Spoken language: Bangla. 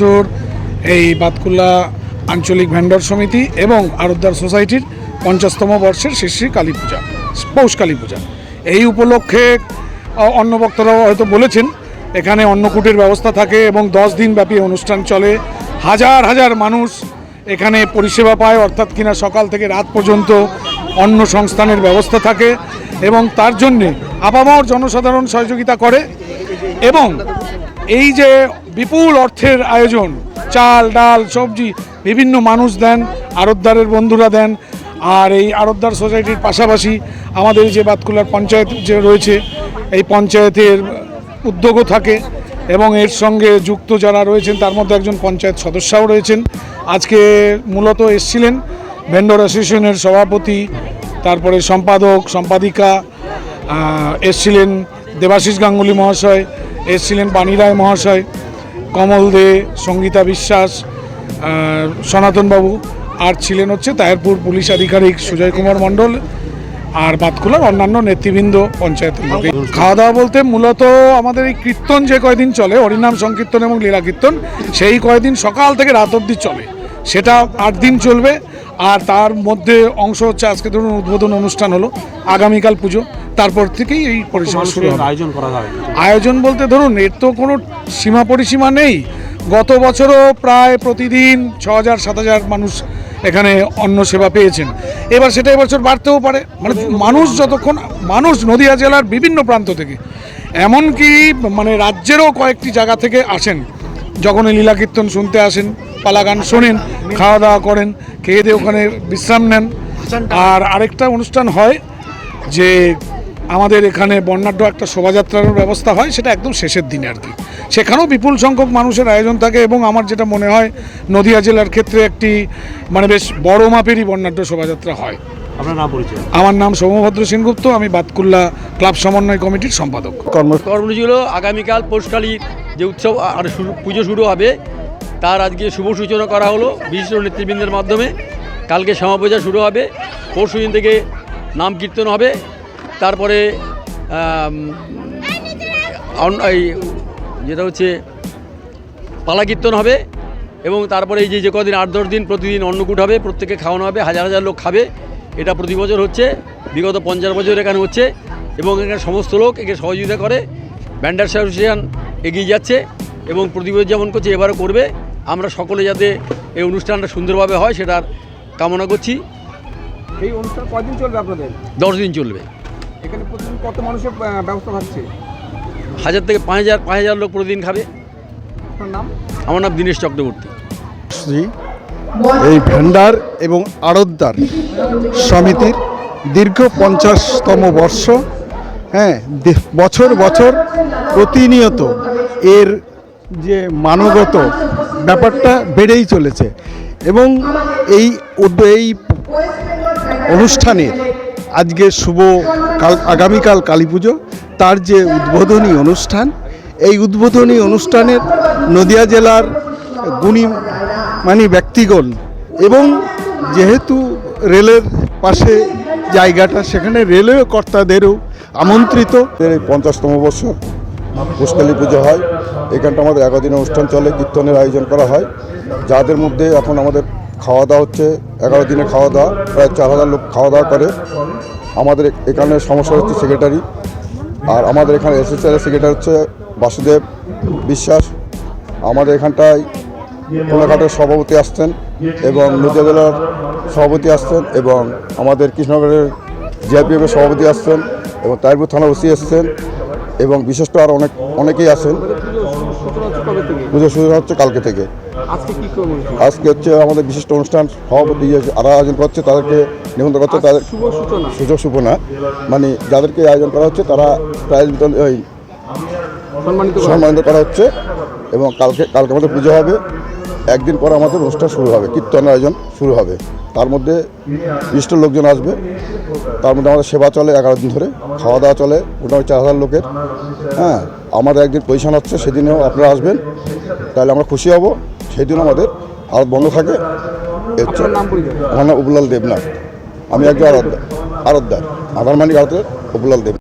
বছর এই বাতকুল্লা আঞ্চলিক ভেন্ডর সমিতি এবং আরোদ্দার সোসাইটির পঞ্চাশতম বর্ষের শিশ্রী কালী পূজা, পৌষ কালী পূজা। এই উপলক্ষে অন্য বক্তারাও হয়তো বলেছেন, এখানে অন্নকূটের ব্যবস্থা থাকে এবং দশ দিন ব্যাপী অনুষ্ঠান চলে। হাজার হাজার মানুষ এখানে পরিষেবা পায়, অর্থাৎ কিনা সকাল থেকে রাত পর্যন্ত অন্ন সংস্থানের ব্যবস্থা থাকে এবং তার জন্যে আপামর জনসাধারণ সহযোগিতা করে এবং এই যে বিপুল অর্থের আয়োজন। চাল, ডাল, সবজি বিভিন্ন মানুষ দেন আড়তদারের বন্ধুরা দেন। আর এই আড়তদার সোসাইটির পাশাপাশি আমাদের যে বাতকুলার পঞ্চায়েত যে রয়েছে, এই পঞ্চায়েতের উদ্যোগও থাকে এবং এর সঙ্গে যুক্ত যারা রয়েছেন, তার মধ্যে একজন পঞ্চায়েত সদস্যও রয়েছেন। আজকে মূলত এসছিলেন ভেন্ডর অ্যাসোসিয়েশনের সভাপতি, তারপরে সম্পাদক, সম্পাদিকা এসছিলেন দেবাশিস গাঙ্গুলি মহাশয়, এসছিলেন বাণী রায় মহাশয় কমল দে সঙ্গীতা বিশ্বাস সনাতনবাবু, আর ছিলেন হচ্ছে তায়েরপুর পুলিশ আধিকারিক সুজয় কুমার মণ্ডল আর বাতকুলার অন্যান্য নেতৃবৃন্দ পঞ্চায়েতের লোক খাওয়া দাওয়া বলতে মূলত আমাদের এই কীর্তন যে কয়দিন চলে, হরিনাম সংকীর্তন এবং লীলা কীর্তন, সেই কয়দিন সকাল থেকে রাত অবধি চলে। সেটা আট দিন চলবে, আর তার মধ্যে অংশ হচ্ছে আজকে ধরুন উদ্বোধন অনুষ্ঠান হলো, আগামীকাল পুজো। তারপর থেকেই এই পরিষেবা শুরু হবে। আয়োজন করা হয় আয়োজন বলতে ধরুন এর তো কোনো সীমা পরিসীমা নেই। গত বছরও প্রায় প্রতিদিন ছ হাজার সাত হাজার মানুষ এখানে অন্ন সেবা পেয়েছেন। এবার সেটা এবছর বাড়তেও পারে। মানে মানুষ যতক্ষণ মানুষ নদিয়া জেলার বিভিন্ন প্রান্ত থেকে এমনকি মানে রাজ্যেরও কয়েকটি জায়গা থেকে আসেন যখন লীলা কীর্তন শুনতে আসেন পালা গান শোনেন খাওয়া দাওয়া করেন খেয়ে দিয়ে ওখানে বিশ্রাম নেন। আর আরেকটা অনুষ্ঠান হয় যে আমাদের এখানে বর্ণাঢ্য একটা শোভাযাত্রার ব্যবস্থা হয় সেটা একদম শেষের দিনে আর কি। সেখানেও বিপুল সংখ্যক মানুষের আয়োজন থাকে এবং আমার যেটা মনে হয় নদিয়া জেলার ক্ষেত্রে একটি মানে বেশ বড় মাপেরই বর্ণাঢ্য শোভাযাত্রা হয়। আপনার নাম পরিচয়? আমার নাম সৌমভদ্র সেনগুপ্ত আমি বাতকুল্লা ক্লাব সমন্বয় কমিটির সম্পাদক। কর্ম কর্মসূচি হলো আগামীকাল পৌষকালীর যে উৎসব আর পুজো শুরু হবে তার আজকে শুভ সূচনা করা হলো বিশিষ্ট নেতৃবৃন্দের মাধ্যমে। কালকে শ্যামাপূজা শুরু হবে পরশু দিন থেকে নাম কীর্তন হবে তারপরে এই যেটা হচ্ছে পালা কীর্তন হবে এবং তারপরে এই যে যে কদিন আট দশ দিন প্রতিদিন অন্নকূট হবে প্রত্যেকে খাওয়ানো হবে হাজার হাজার লোক খাবে। এটা প্রতি বছর হচ্ছে বিগত পঞ্চাশ বছর এখানে হচ্ছে এবং এখানে সমস্ত লোক একে সহযোগিতা করে ব্যান্ডার অ্যাসোসিয়েশন এগিয়ে যাচ্ছে এবং প্রতি বছর যেমন করছে এবারও করবে। আমরা সকলে যাতে এই অনুষ্ঠানটা সুন্দরভাবে হয় সেটার কামনা করছি। এই অনুষ্ঠান কয়দিন চলবে আপনাদের? দশ দিন চলবে। এখানে প্রতিদিন কত মানুষের ব্যবস্থা থাকছে? হাজার থেকে পাঁচ হাজার পাঁচ হাজার লোক প্রতিদিন খাবে। আপনার নাম? আমার নাম দীনেশ চক্রবর্তী। শ্রী এই ভেন্ডার এবং আড়তদার সমিতির দীর্ঘ পঞ্চাশতম বর্ষ হ্যাঁ বছর বছর প্রতিনিয়ত এর যে মানগত ব্যাপারটা বেড়েই চলেছে এবং এই এই অনুষ্ঠানের আজকে শুভ কাল, আগামীকাল কালী পুজো, তার যে উদ্বোধনী অনুষ্ঠান, এই উদ্বোধনী অনুষ্ঠানের নদিয়া জেলার গুণী মানে ব্যক্তিগণ এবং যেহেতু রেলের পাশে জায়গাটা, সেখানে রেলওয়ে কর্তাদেরও আমন্ত্রিত। পঞ্চাশতম বছর পুষ্কালী পুজো হয়। এখানটা আমাদের এগারো অনুষ্ঠান চলে, কীর্তনের আয়োজন করা হয়। যাদের মধ্যে এখন আমাদের খাওয়া দাওয়া হচ্ছে, এগারো দিনে খাওয়া দাওয়া প্রায় চার হাজার লোক খাওয়া দাওয়া করে। আমাদের এখানে সমস্যা হচ্ছে সেক্রেটারি আর আমাদের এখানে এসএসআর সেক্রেটারি হচ্ছে বাসুদেব বিশ্বাস। আমাদের এখানটায় কোনাঘাটের সভাপতি আসতেন এবং জেলার সভাপতি আসতেন এবং আমাদের কৃষ্ণনগরের জিআরপিএফের সভাপতি আসছেন এবং তাইরপুর থানার ওসি এসছেন এবং বিশিষ্ট আর অনেক, অনেকেই আছেন। পুজো শুরু হচ্ছে কালকে থেকে। আজকে হচ্ছে আমাদের বিশিষ্ট অনুষ্ঠান সভাপতি যারা আয়োজন করছে তাদেরকে নিমন্ত্রণ করছে তাদের সূচনা। সুযোগ সুপনা। মানে যাদেরকে আয়োজন করা হচ্ছে তারা প্রাইজ বিতরণ ওই সম্মানিত করা সম্মানিত করা হচ্ছে এবং কালকে কালকে আমাদের পুজো হবে। একদিন পর আমাদের অনুষ্ঠান শুরু হবে কীর্তন আয়োজন শুরু হবে। তার মধ্যে বিশিষ্ট লোকজন আসবে। তার মধ্যে আমাদের সেবা চলে এগারো দিন ধরে খাওয়া দাওয়া চলে মোটামুটি চার হাজার লোকের। হ্যাঁ আমাদের একদিন পজিশন হচ্ছে সেদিনেও আপনারা আসবেন। তাহলে আমরা খুশি হব। সেই দিন আমাদের আর বন্ধ থাকে। আমার নাম উপলাল দেবনাথ। আমি একজন আরতদার আরতদার আধার মানিক আরতের উপলাল দেব